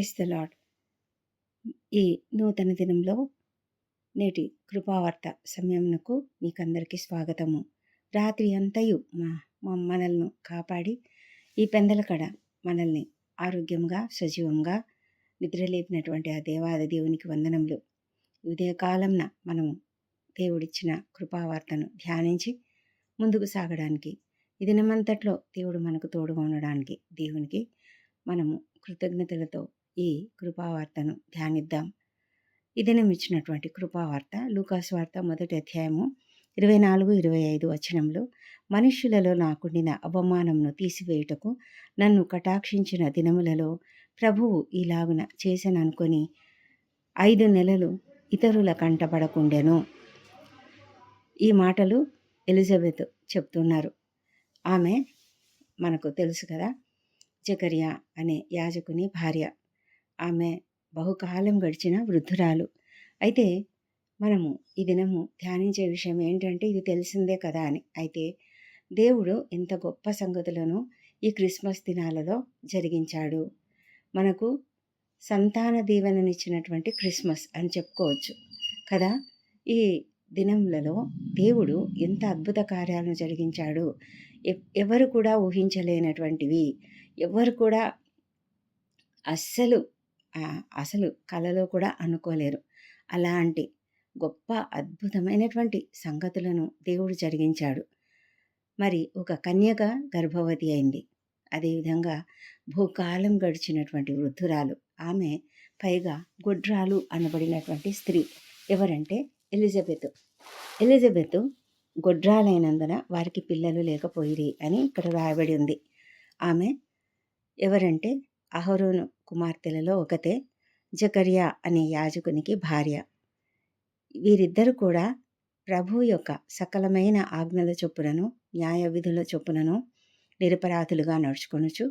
Price the lord ఈ నూతన దినంలో నేటి కృపావార్త సమయమునకు మీకందరికీ స్వాగతము. రాత్రి అంతయు మా మనల్ని కాపాడి ఈ పెందల కడ మనల్ని ఆరోగ్యంగా సజీవంగా నిద్రలేపినటువంటి ఆ దేవాది దేవునికి వందనములు. ఉదయకాలంన మనము దేవుడిచ్చిన కృపావార్తను ధ్యానించి ముందుకు సాగడానికి ఈ దినమంతట్లో దేవుడు మనకు తోడుగా ఉండడానికి దేవునికి మనము కృతజ్ఞతలతో ఈ కృపావార్తను ధ్యానిద్దాం. ఈ దినం ఇచ్చినటువంటి కృపావార్త లూకాస్ వార్త మొదటి అధ్యాయము ఇరవై నాలుగు ఇరవై ఐదు వచనంలో మనుష్యులలో నాకుండిన అవమానంను తీసివేయుటకు నన్ను కటాక్షించిన దినములలో ప్రభువు ఇలాగున చేసననుకొని ఐదు నెలలు ఇతరుల కంటపడకుండెను. ఈ మాటలు ఎలిజబెత్ చెప్తున్నారు. ఆమె మనకు తెలుసు కదా జకరియా అనే యాజకుని భార్య. ఆమె బహుకాలం గడిచిన వృద్ధురాలు. అయితే మనము ఈ దినము ధ్యానించే విషయం ఏంటంటే ఇది తెలిసిందే కదా అని. అయితే దేవుడు ఎంత గొప్ప సంగతులను ఈ క్రిస్మస్ దినాలలో జరిగించాడు. మనకు సంతాన దీవెననిచ్చినటువంటి క్రిస్మస్ అని చెప్పుకోవచ్చు కదా. ఈ దినములలో దేవుడు ఎంత అద్భుత కార్యాలను జరిగించాడు. ఎవరు కూడా ఊహించలేనటువంటివి. ఎవరు కూడా అస్సలు అసలు కలలో కూడా అనుకోలేరు. అలాంటి గొప్ప అద్భుతమైనటువంటి సంగతులను దేవుడు జరిగించాడు. మరి ఒక కన్యక గర్భవతి అయింది. అదేవిధంగా భూకాలం గడిచినటువంటి వృద్ధురాలు. ఆమె పైగా గుడ్రాలు అనబడినటువంటి స్త్రీ. ఎవరంటే ఎలిజబెత్. ఎలిజబెత్ గొడ్రాలైనందున వారికి పిల్లలు లేకపోయిరి అని ఇక్కడ రాయబడి ఉంది. ఆమె ఎవరంటే అహరోను కుమార్తెలలో ఒకతే జకరియా అనే యాజకునికి భార్య. వీరిద్దరు కూడా ప్రభు యొక్క సకలమైన ఆజ్ఞల చొప్పునను న్యాయ విధుల చొప్పునను నిరపరాధులుగా నడుచుకొనుచు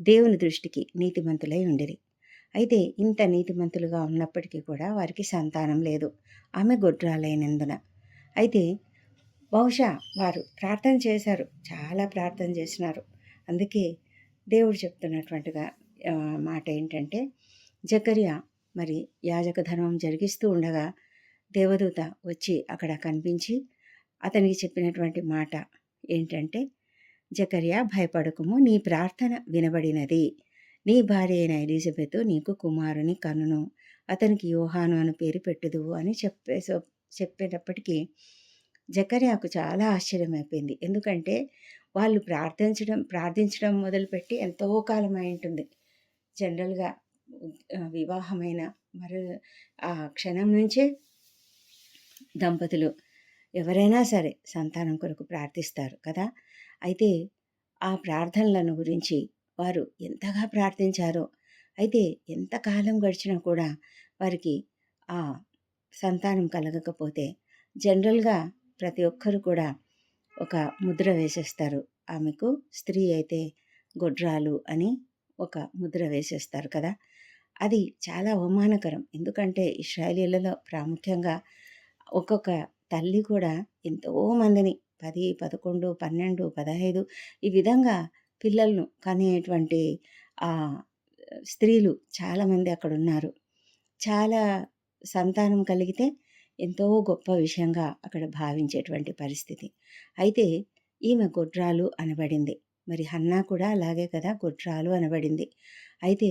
దేవుని దృష్టికి నీతిమంతులై ఉండిరి. అయితే ఇంత నీతిమంతులుగా ఉన్నప్పటికీ కూడా వారికి సంతానం లేదు. ఆమె గొడ్రాలైనందున. అయితే బహుశా వారు ప్రార్థన చేశారు. చాలా ప్రార్థన చేసినారు. అందుకే దేవుడు చెప్తున్నటువంటిగా మాట ఏంటంటే జకరియా మరి యాజక ధర్మం జరిగిస్తూ ఉండగా దేవదూత వచ్చి అక్కడ కనిపించి అతనికి చెప్పినటువంటి మాట ఏంటంటే జకరియా భయపడకుము నీ ప్రార్థన వినబడినది. నీ భార్య అయిన ఎలిజబెత్ నీకు కుమారుని కనును. అతనికి యోహాను అని పేరు పెట్టుదువు అని చెప్పే చెప్పేటప్పటికీ జకర్యాకు చాలా ఆశ్చర్యమైపోయింది ఎందుకంటే వాళ్ళు ప్రార్థించడం ప్రార్థించడం మొదలుపెట్టి ఎంతో కాలం అయి ఉంటుంది. జనరల్గా వివాహమైన మరో ఆ క్షణం నుంచే దంపతులు ఎవరైనా సరే సంతానం కొరకు ప్రార్థిస్తారు కదా! అయితే ఆ ప్రార్థనలను గురించి వారు ఎంతగా ప్రార్థించారో అయితే ఎంతకాలం గడిచినా కూడా వారికి ఆ సంతానం కలగకపోతే జనరల్గా ప్రతి ఒక్కరు కూడా ఒక ముద్ర వేసేస్తారు. ఆమెకు స్త్రీ అయితే గొడ్రాలు అని ఒక ముద్ర వేసేస్తారు కదా! అది చాలా అవమానకరం. ఎందుకంటే ఇస్రాయలీలలో ప్రాముఖ్యంగా ఒక్కొక్క తల్లి కూడా ఎంతో మందిని పది పదకొండు పన్నెండు పదహైదు ఈ విధంగా పిల్లలను కనేటువంటి స్త్రీలు చాలామంది అక్కడ ఉన్నారు చాలా సంతానం కలిగితే ఎంతో గొప్ప విషయంగా అక్కడ భావించేటువంటి పరిస్థితి. అయితే ఈమె గొడ్రాలు అనబడింది. మరి హన్నా కూడా అలాగే కదా గొడ్రాలు అనబడింది. అయితే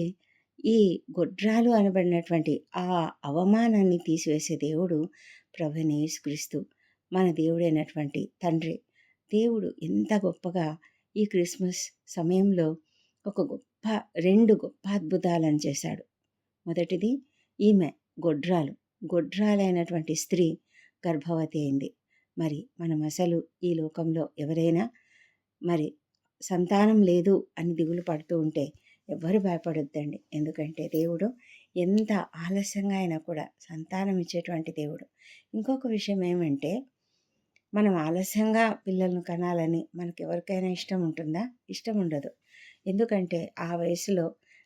ఈ గొడ్రాలు అనబడినటువంటి ఆ అవమానాన్ని తీసివేసే దేవుడు ప్రభునేసుక్రీస్తు మన దేవుడైనటువంటి తండ్రి. దేవుడు ఎంత గొప్పగా ఈ క్రిస్మస్ సమయంలో ఒక గొప్ప రెండు గొప్ప అద్భుతాలను చేశాడు. మొదటిది ఈమె గొడ్రాలు. గొడ్రాలైనటువంటి స్త్రీ గర్భవతి అయింది. మరి మనం అసలు ఈ లోకంలో ఎవరైనా మరి సంతానం లేదు అని దిగులు పడుతూ ఉంటే ఎవ్వరు భయపడొద్దండి. ఎందుకంటే దేవుడు ఎంత ఆలస్యంగా అయినా కూడా సంతానం ఇచ్చేటువంటి దేవుడు. ఇంకొక విషయం ఏమంటే మనం ఆలస్యంగా పిల్లలను కనాలని మనకి ఎవరికైనా ఇష్టం ఉంటుందా? ఇష్టం ఉండదు. ఎందుకంటే ఆ వయసులో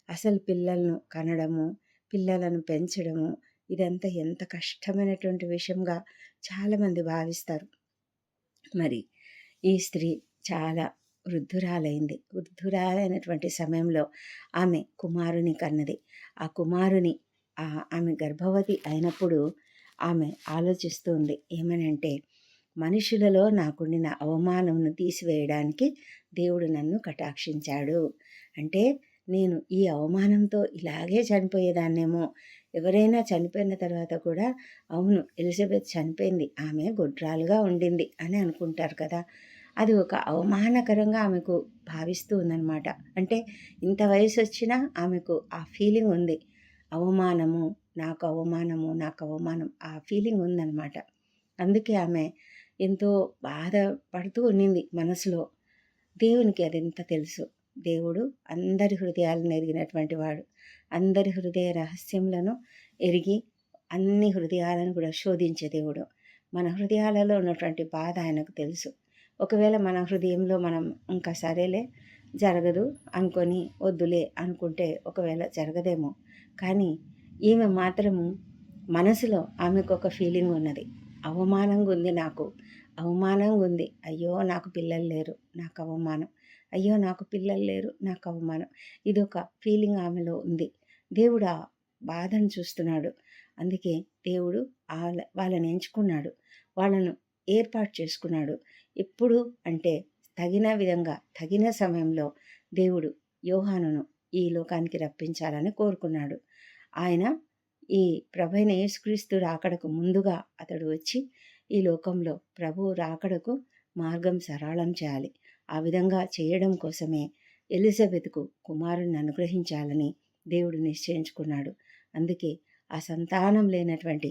అసలు పిల్లలను కనడము పిల్లలను పెంచడము ఇదంతా ఎంత కష్టమైనటువంటి విషయంగా చాలామంది భావిస్తారు. మరి ఈ స్త్రీ చాలా వృద్ధురాలైంది. వృద్ధురాలైనటువంటి సమయంలో ఆమె కుమారుని కన్నది. ఆ కుమారుని ఆమె గర్భవతి అయినప్పుడు ఆమె ఆలోచిస్తుంది. ఏమనంటే మనుషులలో నాకుండిన అవమానమును తీసివేయడానికి దేవుడు నన్ను కటాక్షించాడు. అంటే నేను ఈ అవమానంతో ఇలాగే చనిపోయేదాన్నేమో. ఎవరైనా చనిపోయిన తర్వాత కూడా అవును ఎలిజబెత్ చనిపోయింది. ఆమె గుడ్రాలుగా ఉండింది అని అనుకుంటారు కదా. అది ఒక అవమానకరంగా ఆమెకు భావిస్తూ ఉందన్నమాట. అంటే ఇంత వయసు వచ్చినా ఆమెకు ఆ ఫీలింగ్ ఉంది. అవమానము నాకు అవమానము నాకు అవమానం ఆ ఫీలింగ్ ఉందన్నమాట. అందుకే ఆమె ఎంతో బాధపడుతూ ఉండింది మనసులో. దేవునికి అది ఎంత తెలుసు? దేవుడు అందరి హృదయాలను ఎరిగినటువంటి వాడు. అందరి హృదయ రహస్యములను ఎరిగి అన్ని హృదయాలను కూడా శోధించే దేవుడు. మన హృదయాలలో ఉన్నటువంటి బాధ ఆయనకు తెలుసు. ఒకవేళ మన హృదయంలో మనం ఇంకా సరేలే జరగదు అనుకొని వద్దులే అనుకుంటే ఒకవేళ జరగదేమో. కానీ ఈమె మాత్రము మనసులో ఆమెకు ఒక ఫీలింగ్ ఉన్నది. అవమానంగా ఉంది నాకు. అవమానంగా ఉంది. అయ్యో నాకు పిల్లలు లేరు. నాకు అవమానం. అయ్యో నాకు పిల్లలు లేరు. నాకు అవమానం. ఇది ఒక ఫీలింగ్ ఆమెలో ఉంది. దేవుడు ఆ బాధను చూస్తున్నాడు. అందుకే దేవుడు వాళ్ళ వాళ్ళని ఎంచుకున్నాడు. వాళ్ళను ఏర్పాటు చేసుకున్నాడు. ఎప్పుడు అంటే తగిన విధంగా తగిన సమయంలో దేవుడు యోహానును ఈ లోకానికి రప్పించాలని కోరుకున్నాడు. ఆయన ఈ ప్రభైన యేసుక్రీస్తు రాకడకు ముందుగా అతడు వచ్చి ఈ లోకంలో ప్రభు రాకడకు మార్గం సరళం చేయాలి. ఆ విధంగా చేయడం కోసమే ఎలిజబెత్కు కుమారుని అనుగ్రహించాలని దేవుడు నిశ్చయించుకున్నాడు. అందుకే ఆ సంతానం లేనటువంటి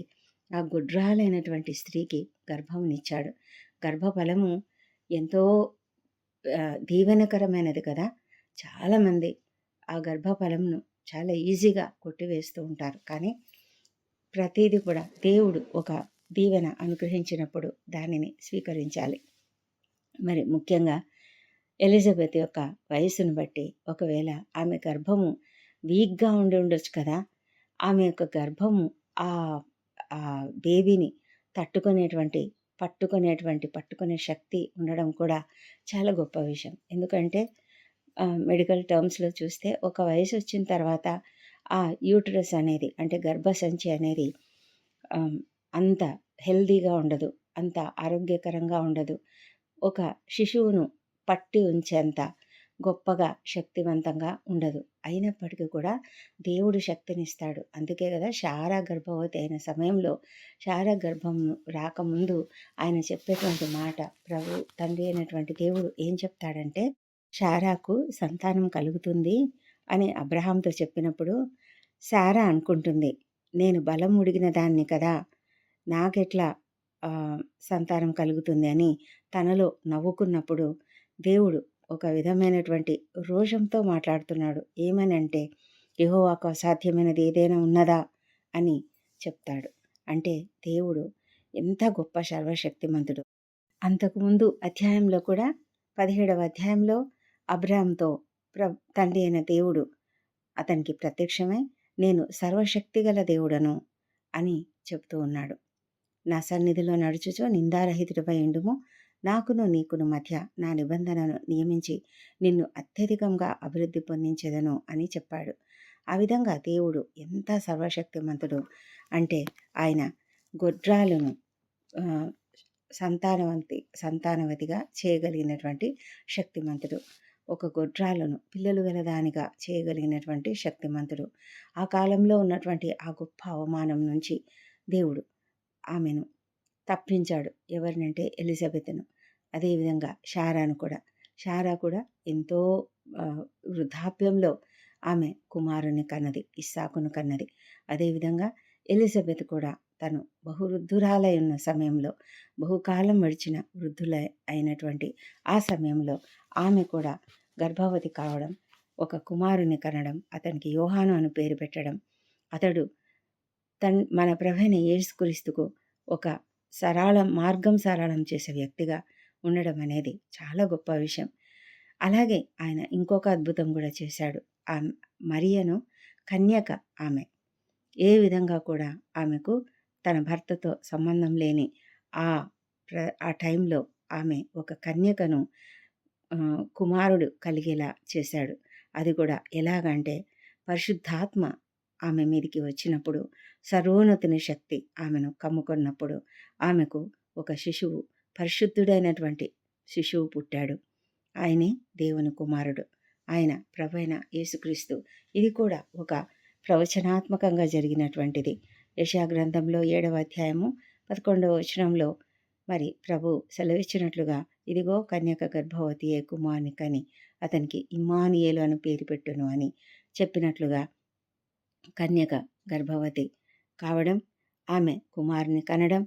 ఆ గుడ్రాలైనటువంటి స్త్రీకి గర్భంనిచ్చాడు గర్భఫలము ఎంతో దీవెనకరమైనది కదా! చాలామంది ఆ గర్భఫలంను చాలా ఈజీగా కొట్టివేస్తూ ఉంటారు. కానీ ప్రతిదీ కూడా దేవుడు ఒక దీవెన అనుగ్రహించినప్పుడు దానిని స్వీకరించాలి. మరి ముఖ్యంగా ఎలిజబెత్ యొక్క వయసును బట్టి ఒకవేళ ఆమె గర్భము వీక్గా ఉండి ఉండొచ్చు కదా! ఆమె యొక్క గర్భము ఆ బేబీని తట్టుకునేటువంటి పట్టుకునేటువంటి పట్టుకునే శక్తి ఉండడం కూడా చాలా గొప్ప విషయం. ఎందుకంటే మెడికల్ టర్మ్స్లో చూస్తే ఒక వయసు వచ్చిన తర్వాత ఆ యూటరస్ అనేది అంటే గర్భసంచి అనేది అంత హెల్దీగా ఉండదు అంత ఆరోగ్యకరంగా ఉండదు. ఒక శిశువును పట్టి ఉంచేంత గొప్పగా శక్తివంతంగా ఉండదు. అయినప్పటికీ కూడా దేవుడు శక్తినిస్తాడు. అందుకే కదా శారా గర్భవతి అయిన సమయంలో శారా గర్భం రాకముందు ఆయన చెప్పేటువంటి మాట ప్రభు తండ్రి అయినటువంటి దేవుడు ఏం చెప్తాడంటే శారాకు సంతానం కలుగుతుంది అని అబ్రహాంతో చెప్పినప్పుడు శారా అనుకుంటుంది నేను బలం ఉడిగిన దాన్ని కదా నాకెట్లా సంతానం కలుగుతుంది అని తనలో నవ్వుకున్నప్పుడు దేవుడు ఒక విధమైనటువంటి రోషంతో మాట్లాడుతున్నాడు. ఏమనంటే యహోవాకు అసాధ్యమైనది ఏదైనా ఉన్నదా అని చెప్తాడు. అంటే దేవుడు ఎంత గొప్ప సర్వశక్తిమంతుడు. అంతకుముందు అధ్యాయంలో కూడా పదిహేడవ అధ్యాయంలో అబ్రామ్తో ప్ర తండ్రి అయిన దేవుడు అతనికి ప్రత్యక్షమై నేను సర్వశక్తిగల దేవుడను అని చెప్తూ ఉన్నాడు. నా సన్నిధిలో నడుచుచో నిందారహితుడిపై ఎండుము నాకును నీకును మధ్య నా నిబంధనను నియమించి నిన్ను అత్యధికంగా అభివృద్ధి పొందించేదను అని చెప్పాడు. ఆ విధంగా దేవుడు ఎంత సర్వశక్తిమంతుడు అంటే ఆయన గొడ్రాలను సంతానవంతి సంతానవతిగా చేయగలిగినటువంటి శక్తిమంతుడు. ఒక గొడ్రాలను పిల్లలు గలదానిగా చేయగలిగినటువంటి శక్తిమంతుడు. ఆ కాలంలో ఉన్నటువంటి ఆ గొప్ప అవమానం నుంచి దేవుడు ఆమెను తప్పించాడు. ఎవరినంటే ఎలిజబెత్ను. అదేవిధంగా షారాను కూడా. షారా కూడా ఎంతో వృద్ధాప్యంలో ఆమె కుమారుని కన్నది ఇస్సాకును కన్నది. అదేవిధంగా ఎలిజబెత్ కూడా తను బహువృద్ధురాలై ఉన్న సమయంలో బహుకాలం గడిచిన వృద్ధుల అయినటువంటి ఆ సమయంలో ఆమె కూడా గర్భవతి కావడం ఒక కుమారుని కనడం అతనికి యోహాను అని పేరు పెట్టడం అతడు తన్ మన ప్రభైన యేసుక్రీస్తుకు ఒక సరళ మార్గం సరళం చేసే వ్యక్తిగా ఉండడం అనేది చాలా గొప్ప విషయం. అలాగే ఆయన ఇంకొక అద్భుతం కూడా చేశాడు. ఆ మరియను కన్యక ఆమె. ఏ విధంగా కూడా ఆమెకు తన భర్తతో సంబంధం లేని ఆ ప్ర ఆ టైంలో ఆమె ఒక కన్యకను కుమారుడు కలిగేలా చేశాడు. అది కూడా ఎలాగంటే పరిశుద్ధాత్మ ఆమె మీదికి వచ్చినప్పుడు సర్వోన్నతిని శక్తి ఆమెను కమ్ముకున్నప్పుడు ఆమెకు ఒక శిశువు పరిశుద్ధుడైనటువంటి శిశువు పుట్టాడు. ఆయనే దేవుని కుమారుడు. ఆయన ప్రభైన యేసుక్రీస్తు. ఇది కూడా ఒక ప్రవచనాత్మకంగా జరిగినటువంటిది. యశా గ్రంథంలో ఏడవ అధ్యాయము పదకొండవ వచనంలో మరి ప్రభు సెలవిచ్చినట్లుగా ఇదిగో కన్యక గర్భవతియే కుమారుని కని అతనికి ఇమానియేలు అని పేరు పెట్టును అని చెప్పినట్లుగా కన్యక గర్భవతి కావడం ఆమె కుమారుని కనడం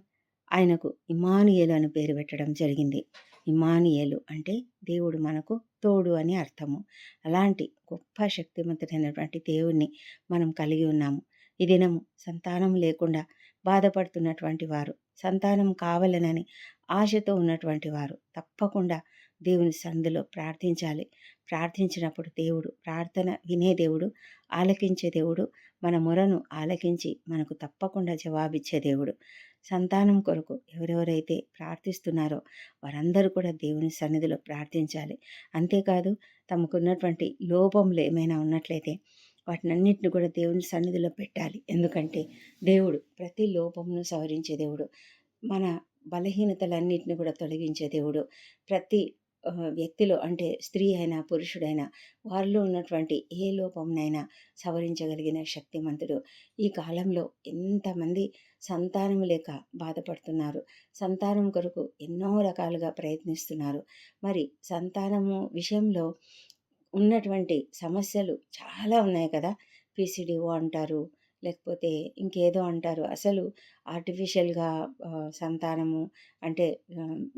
ఆయనకు ఇమానుయేలు అని పేరు పెట్టడం జరిగింది. ఇమానుయేలు అంటే దేవుడు మనకు తోడు అని అర్థము. అలాంటి గొప్ప శక్తివంతుడైనటువంటి దేవుణ్ణి మనం కలిగి ఉన్నాము. ఈ దినము సంతానం లేకుండా బాధపడుతున్నటువంటి వారు సంతానం కావాలనని ఆశతో ఉన్నటువంటి వారు తప్పకుండా దేవుని సందులో ప్రార్థించాలి. ప్రార్థించినప్పుడు దేవుడు ప్రార్థన వినే దేవుడు ఆలకించే దేవుడు మన మొరను ఆలకించి మనకు తప్పకుండా జవాబిచ్చే దేవుడు. సంతానం కొరకు ఎవరెవరైతే ప్రార్థిస్తున్నారో వారందరూ కూడా దేవుని సన్నిధిలో ప్రార్థించాలి. అంతేకాదు తమకున్నటువంటి లోపములు ఏమైనా ఉన్నట్లయితే వాటినన్నింటిని కూడా దేవుని సన్నిధిలో పెట్టాలి. ఎందుకంటే దేవుడు ప్రతి లోపమును సవరించే దేవుడు మన బలహీనతలన్నింటిని కూడా తొలగించే దేవుడు ప్రతి వ్యక్తిలో అంటే స్త్రీ అయినా పురుషుడైనా వారిలో ఉన్నటువంటి ఏ లోపంనైనా సవరించగలిగిన శక్తిమంతుడు. ఈ కాలంలో ఎంతమంది సంతానం లేక బాధపడుతున్నారు సంతానం కొరకు ఎన్నో రకాలుగా ప్రయత్నిస్తున్నారు. మరి సంతానము విషయంలో ఉన్నటువంటి సమస్యలు చాలా ఉన్నాయి కదా. పీసీడీఓ అంటారు లేకపోతే ఇంకేదో అంటారు. అసలు ఆర్టిఫిషియల్గా సంతానము అంటే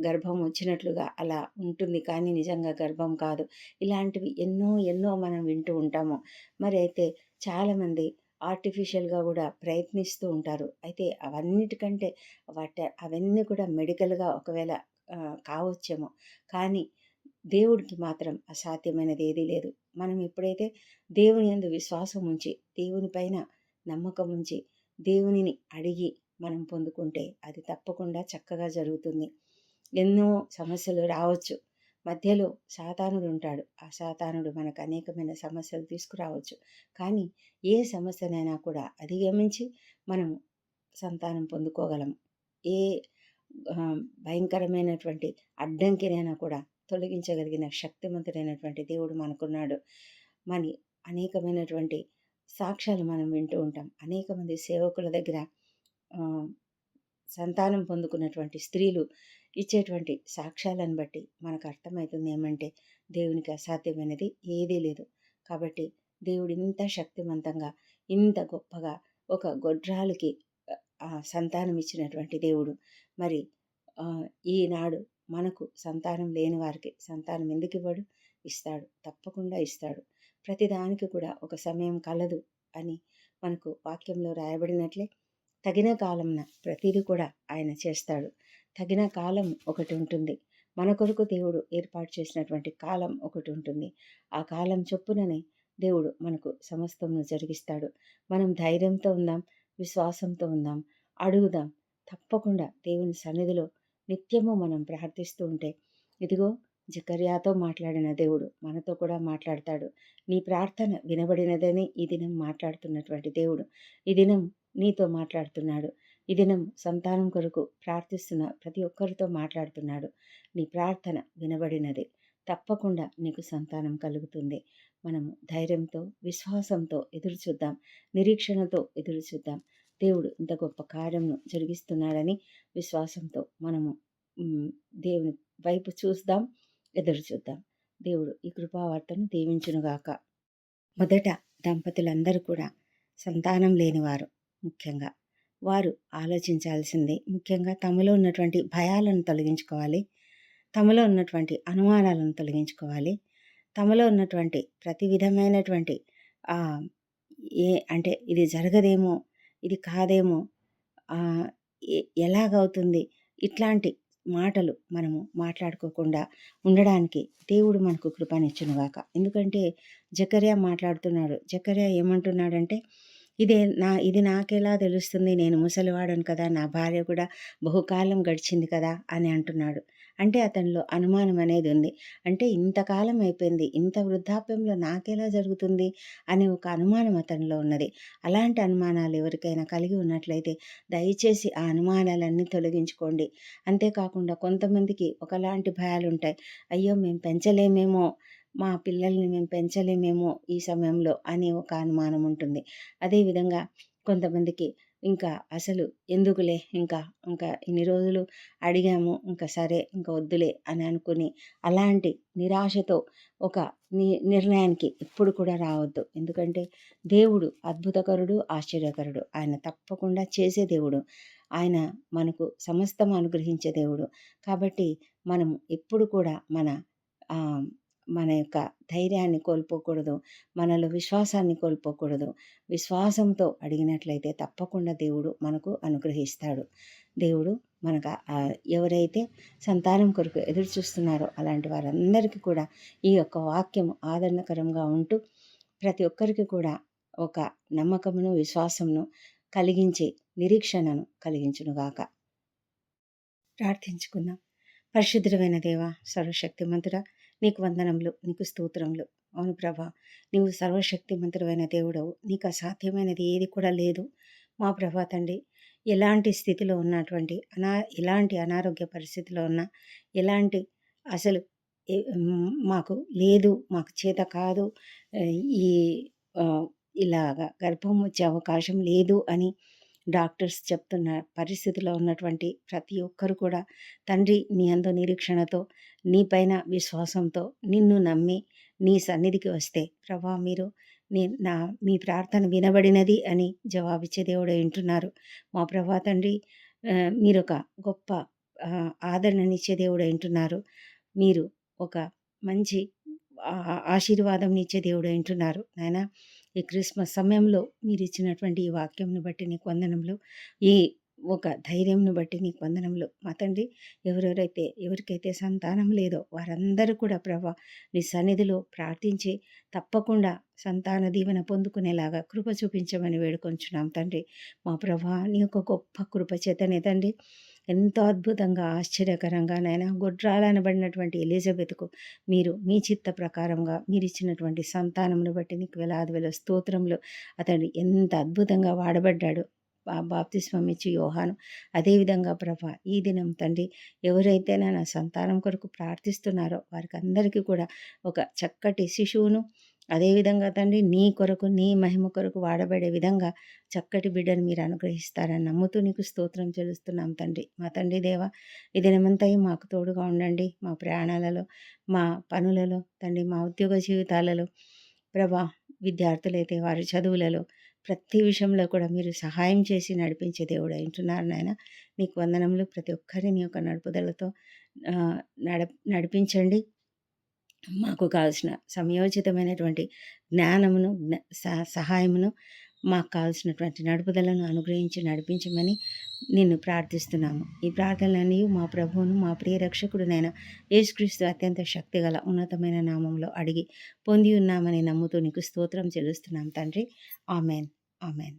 గర్భం వచ్చినట్లుగా అలా ఉంటుంది కానీ నిజంగా గర్భం కాదు. ఇలాంటివి ఎన్నో ఎన్నో మనం వింటూ ఉంటాము. మరి అయితే చాలామంది ఆర్టిఫిషియల్గా కూడా ప్రయత్నిస్తూ ఉంటారు. అయితే అవన్నిటికంటే వాటి అవన్నీ కూడా మెడికల్గా ఒకవేళ కావచ్చేమో. కానీ దేవుడికి మాత్రం అసాధ్యమైనది ఏదీ లేదు. మనం ఎప్పుడైతే దేవుని ఎందు విశ్వాసం ఉంచి దేవుని పైన నమ్మకం ఉంచి దేవునిని అడిగి మనం పొందుకుంటే అది తప్పకుండా చక్కగా జరుగుతుంది. ఎన్నో సమస్యలు రావచ్చు. మధ్యలో సాతానుడు ఉంటాడు. ఆ సాతానుడు మనకు అనేకమైన సమస్యలు తీసుకురావచ్చు. కానీ ఏ సమస్యనైనా కూడా అధిగమించి మనం సంతానం పొందుకోగలం. ఏ భయంకరమైనటువంటి అడ్డంకినైనా కూడా తొలగించగలిగిన శక్తివంతుడైనటువంటి దేవుడు మనకున్నాడు. మరి అనేకమైనటువంటి సాక్ష్యాలు మనం వింటూ ఉంటాం. అనేక మంది సేవకుల దగ్గర సంతానం పొందుకున్నటువంటి స్త్రీలు ఇచ్చేటువంటి సాక్ష్యాలను బట్టి మనకు అర్థమవుతుంది ఏమంటే దేవునికి అసాధ్యమైనది ఏదీ లేదు. కాబట్టి దేవుడు ఇంత శక్తివంతంగా ఇంత గొప్పగా ఒక గొడ్రాలకి సంతానం ఇచ్చినటువంటి దేవుడు. మరి ఈనాడు మనకు సంతానం లేని వారికి సంతానం ఎందుకు ఇవ్వడు? ఇస్తాడు. తప్పకుండా ఇస్తాడు. ప్రతిదానికి కూడా ఒక సమయం కలదు అని మనకు వాక్యంలో రాయబడినట్లే. తగిన కాలంన ప్రతిదీ కూడా ఆయన చేస్తాడు. తగిన కాలం ఒకటి ఉంటుంది. మన కొరకు దేవుడు ఏర్పాటు చేసినటువంటి కాలం ఒకటి ఉంటుంది. ఆ కాలం చొప్పుననే దేవుడు మనకు సమస్తమును జరిగిస్తాడు. మనం ధైర్యంతో ఉందాం విశ్వాసంతో ఉందాం అడుగుదాం. తప్పకుండా దేవుని సన్నిధిలో నిత్యము మనం ప్రార్థిస్తూ ఉంటే ఇదిగో జకర్యాతో మాట్లాడిన దేవుడు మనతో కూడా మాట్లాడతాడు. నీ ప్రార్థన వినబడినదని ఈ దినం మాట్లాడుతున్నటువంటి దేవుడు ఈ దినం నీతో మాట్లాడుతున్నాడు. ఈ దినం సంతానం కొరకు ప్రార్థిస్తున్న ప్రతి ఒక్కరితో మాట్లాడుతున్నాడు. నీ ప్రార్థన వినబడినది. తప్పకుండా నీకు సంతానం కలుగుతుంది. మనము ధైర్యంతో విశ్వాసంతో ఎదురు చూద్దాం. నిరీక్షణతో ఎదురు చూద్దాం. దేవుడు ఇంత గొప్ప కార్యంను జరిగిస్తున్నాడని విశ్వాసంతో మనము దేవుని వైపు చూద్దాం. ఎదురు చూద్దాం. దేవుడు ఈ కృపావార్తను దీవించునుగాక. మొదట దంపతులందరూ కూడా సంతానం లేనివారు ముఖ్యంగా. వారు ఆలోచించాల్సింది ముఖ్యంగా తమలో ఉన్నటువంటి భయాలను తొలగించుకోవాలి. తమలో ఉన్నటువంటి అనుమానాలను తొలగించుకోవాలి. తమలో ఉన్నటువంటి ప్రతి విధమైనటువంటి ఏ అంటే ఇది జరగదేమో ఇది కాదేమో ఎలాగవుతుంది? ఇట్లాంటి మాటలు మనము మాట్లాడుకోకుండా ఉండడానికి దేవుడు మనకు కృపనిచ్చునుగాక. ఎందుకంటే జకర్యా మాట్లాడుతున్నాడు. జకర్యా ఏమంటున్నాడంటే ఇదే నా ఇది నాకెలా తెలుస్తుంది? నేను ముసలివాడను కదా నా భార్య కూడా బహుకాలం గడిచింది కదా అని అంటున్నాడు. అంటే అతనిలో అనుమానం అనేది ఉంది. అంటే ఇంతకాలం అయిపోయింది ఇంత వృద్ధాప్యంలో నాకెలా జరుగుతుంది అనే ఒక అనుమానం అతనిలో ఉన్నది. అలాంటి అనుమానాలు ఎవరికైనా కలిగి ఉన్నట్లయితే దయచేసి ఆ అనుమానాలన్నీ తొలగించుకోండి. అంతేకాకుండా కొంతమందికి ఒకలాంటి భయాలు ఉంటాయి అయ్యో మేము పెంచలేమేమో మా పిల్లల్ని మేము పెంచలేమేమో ఈ సమయంలో అనే ఒక అనుమానం ఉంటుంది. అదేవిధంగా కొంతమందికి ఇంకా అసలు ఎందుకులే? ఇంకా ఇంకా ఇన్ని రోజులు అడిగాము. ఇంకా సరే ఇంకా వద్దులే అని అనుకుని అలాంటి నిరాశతో ఒక ని నిర్ణయానికి ఎప్పుడు కూడా రావద్దు. ఎందుకంటే దేవుడు అద్భుతకరుడు ఆశ్చర్యకరుడు. ఆయన తప్పకుండా చేసే దేవుడు. ఆయన మనకు సమస్తం అనుగ్రహించే దేవుడు. కాబట్టి మనం ఎప్పుడు కూడా మన మన యొక్క ధైర్యాన్ని కోల్పోకూడదు మనలో విశ్వాసాన్ని కోల్పోకూడదు. విశ్వాసంతో అడిగినట్లయితే తప్పకుండా దేవుడు మనకు అనుగ్రహిస్తాడు. దేవుడు మనకు ఎవరైతే సంతానం కొరకు ఎదురు చూస్తున్నారో అలాంటి వారందరికీ కూడా ఈ యొక్క వాక్యం ఆదరణకరంగా ఉంటూ ప్రతి ఒక్కరికి కూడా ఒక నమ్మకమును విశ్వాసమును కలిగించే నిరీక్షణను కలిగించునుగాక. ప్రార్థించుకుందాం. పరిశుద్ధమైన దేవ సర్వశక్తిమంతుడ నీకు వందనములు నీకు స్తోత్రములు. అవును ప్రభా నీవు సర్వశక్తిమంతుడైన దేవుడవు. నీకు అసాధ్యమైనది ఏది కూడా లేదు. మా ప్రభా తండ్రి ఎలాంటి స్థితిలో ఉన్నటువంటి అనా ఎలాంటి అనారోగ్య పరిస్థితిలో ఉన్నా ఎలాంటి అసలు మాకు లేదు మాకు చేత కాదు ఈ ఇలాగా గర్భం వచ్చే అవకాశం లేదు అని డాక్టర్స్ చెప్తున్న పరిస్థితిలో ఉన్నటువంటి ప్రతి ఒక్కరు కూడా తండ్రి నీ అందు నిరీక్షణతో నీ పైన విశ్వాసంతో నిన్ను నమ్మి నీ సన్నిధికి వస్తే ప్రభా మీరు నీ నా మీ ప్రార్థన వినబడినది అని జవాబిచ్చే దేవుడు వింటున్నారు. మా ప్రభా తండ్రి మీరు ఒక గొప్ప ఆదరణనిచ్చే దేవుడు వింటున్నారు. మీరు ఒక మంచి ఆశీర్వాదం ఇచ్చే దేవుడు వింటున్నారు. నాయన ఈ క్రిస్మస్ సమయంలో మీరు ఇచ్చినటువంటి ఈ వాక్యంను బట్టి నీకు వందనంలో ఈ ఒక ధైర్యంను బట్టి నీకు వందనంలో మా తండ్రి ఎవరెవరైతే ఎవరికైతే సంతానం లేదో వారందరూ కూడా ప్రభా నీ సన్నిధిలో ప్రార్థించి తప్పకుండా సంతాన దీవెన పొందుకునేలాగా కృప చూపించమని వేడుకొంచున్నాం తండ్రి. మా ప్రభా నీ యొక్క గొప్ప కృప చేతనే తండ్రి ఎంతో అద్భుతంగా ఆశ్చర్యకరంగా నైనా గొడ్రాలనబడినటువంటి ఎలిజబెత్కు మీరు మీ చిత్త ప్రకారంగా మీరు ఇచ్చినటువంటి సంతానమును బట్టి నీకు వేలాది వేల స్తోత్రంలో అతడు ఎంత అద్భుతంగా వాడబడ్డాడు. బాప్తిస్మం ఇచ్చి యోహాను. అదేవిధంగా ప్రభ ఈ దినం తండ్రి ఎవరైతే నా సంతానం కొరకు ప్రార్థిస్తున్నారో వారికి అందరికీ కూడా ఒక చక్కటి శిశువును అదేవిధంగా తండ్రి నీ కొరకు నీ మహిమ కొరకు వాడబడే విధంగా చక్కటి బిడ్డను మీరు అనుగ్రహిస్తారని నమ్ముతూ నీకు స్తోత్రం చెల్లిస్తున్నాం తండ్రి. మా తండ్రి దేవ ఈ దినమంతా మాకు తోడుగా ఉండండి. మా ప్రయాణాలలో మా పనులలో తండ్రి మా ఉద్యోగ జీవితాలలో ప్రభా విద్యార్థులైతే వారి చదువులలో ప్రతి విషయంలో కూడా మీరు సహాయం చేసి నడిపించే దేవుడు అంటున్నారు నాయన. నీకు వందనములు. ప్రతి ఒక్కరిని యొక్క నడుపుదలతో నడ నడిపించండి. మాకు కావాల్సిన సమయోచితమైనటువంటి జ్ఞానమును సహాయమును మాకు కావాల్సినటువంటి నడుపుదలను అనుగ్రహించి నడిపించమని నిన్ను ప్రార్థిస్తున్నాము. ఈ ప్రార్థనలన్నీ మా ప్రభువును మా ప్రియ రక్షకుడునైన యేసుక్రీస్తు అత్యంత శక్తిగల ఉన్నతమైన నామంలో అడిగి పొంది ఉన్నామని నమ్ముతూ నీకు స్తోత్రం చెల్లిస్తున్నాం తండ్రి. ఆమెన్. ఆమెన్.